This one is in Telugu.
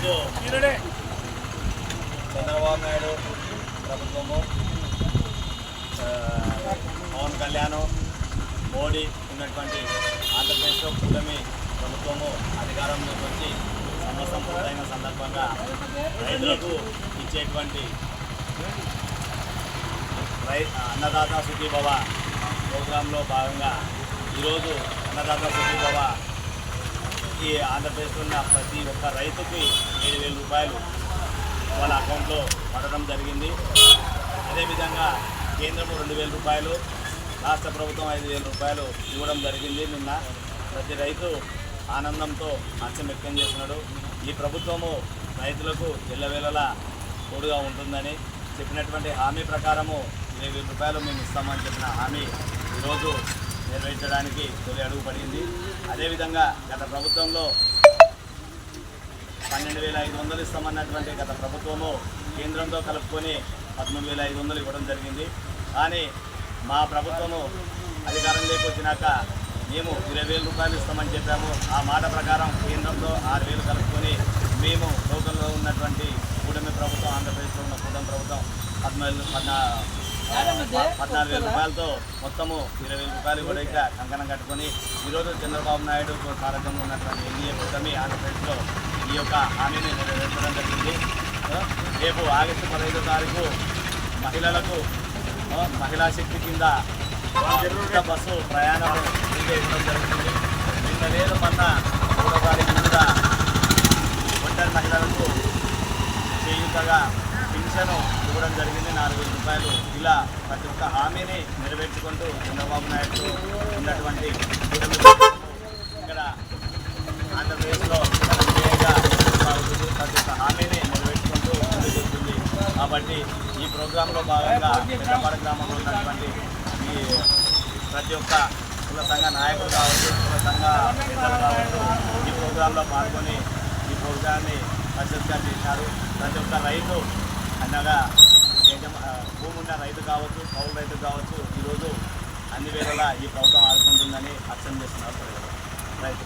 ఈరోజు చంద్రబాబు నాయుడు ప్రభుత్వము పవన్ కళ్యాణ్ మోడీ ఉన్నటువంటి ఆంధ్రప్రదేశ్లో కూటమి ప్రభుత్వము అధికారంలోకి వచ్చి సంవత్సరం పూర్తయిన సందర్భంగా రైతులకు ఇచ్చేటువంటి రై అన్నదాత సుఖీభవ ప్రోగ్రాంలో భాగంగా ఈరోజు అన్నదాత సుఖీభవ ఈ ఆంధ్రప్రదేశ్లో ఉన్న ప్రతి ఒక్క రైతుకి ఏడు వేల రూపాయలు వాళ్ళ అకౌంట్లో పడడం జరిగింది. అదేవిధంగా కేంద్రం రెండు వేల రూపాయలు రాష్ట్ర ప్రభుత్వం ఐదు వేల రూపాయలు ఇవ్వడం జరిగింది నిన్న. ప్రతి రైతు ఆనందంతో హర్షం వ్యక్తం చేస్తున్నాడు. ఈ ప్రభుత్వము రైతులకు ఎల్లవేళలా తోడుగా ఉంటుందని చెప్పినటువంటి హామీ ప్రకారము ఇరవై వేల రూపాయలు మేము ఇస్తామని చెప్పిన హామీ ఈరోజు నెరవేర్చడానికి తొలి అడుగు పడింది. అదేవిధంగా గత ప్రభుత్వంలో పన్నెండు వేల ఐదు వందలు ఇస్తామన్నటువంటి గత ప్రభుత్వము కేంద్రంతో కలుపుకొని పదమూడు వేల ఐదు వందలు ఇవ్వడం జరిగింది. కానీ మా ప్రభుత్వము అధికారంలోకి వచ్చినాక మేము ఇరవై వేల రూపాయలు ఇస్తామని చెప్పాము. ఆ మాట ప్రకారం కేంద్రంతో ఆరు వేలు కలుపుకొని మేము లోకల్లో ఉన్నటువంటి కూటమి ప్రభుత్వం ఆంధ్రప్రదేశ్లో ఉన్న కూటమి ప్రభుత్వం పద్నాలుగు పద్నా పద్నాలుగు వేల రూపాయలతో మొత్తము ఇరవై వేల రూపాయలు కూడా ఇక కంకణం కట్టుకొని ఈరోజు చంద్రబాబు నాయుడు సారథ్యంలో ఉన్నటువంటి ఎన్డీఏ కూటమి ఆంధ్రప్రదేశ్లో ఈ యొక్క హామీని నెరవేర్చడం జరిగింది. రేపు ఆగస్టు పదహైదో తారీఖు మహిళలకు మహిళా శక్తి కింద బస్సు ప్రయాణం ఇవ్వడం జరుగుతుంది. నిన్న లేదు మొన్న మూడో తారీఖు మీద ఒంటరి మహిళలకు చేయుతగా పింఛను ఇవ్వడం జరిగింది. నాలుగు వేల రూపాయలు ఇలా ప్రతి ఒక్క హామీని నెరవేర్చుకుంటూ చంద్రబాబు నాయుడు ఉన్నటువంటి ఇక్కడ ఆంధ్రప్రదేశ్లో విజయంగా ప్రతి ఒక్క హామీని నెరవేర్చుకుంటూ కాబట్టి ఈ ప్రోగ్రాంలో భాగంగా పెద్దపాడ గ్రామంలో ఉన్నటువంటి ఈ ప్రతి ఒక్క కుల సంఘ నాయకులు కావచ్చు కుల సంఘ పెద్దలు కావచ్చు ఈ ప్రోగ్రాంలో పాల్గొని ఈ ప్రోగ్రాన్ని సక్సెస్గా చేశారు. ప్రతి ఒక్క రైతు అనగా భూమున్న భూమి ఉన్న రైతు కావచ్చు కౌలు రైతు కావచ్చు ఈరోజు అన్ని వేళలా ఈ ప్రభుత్వం ఆదుకుంటుందని అర్థం చేస్తున్నారు రైతు.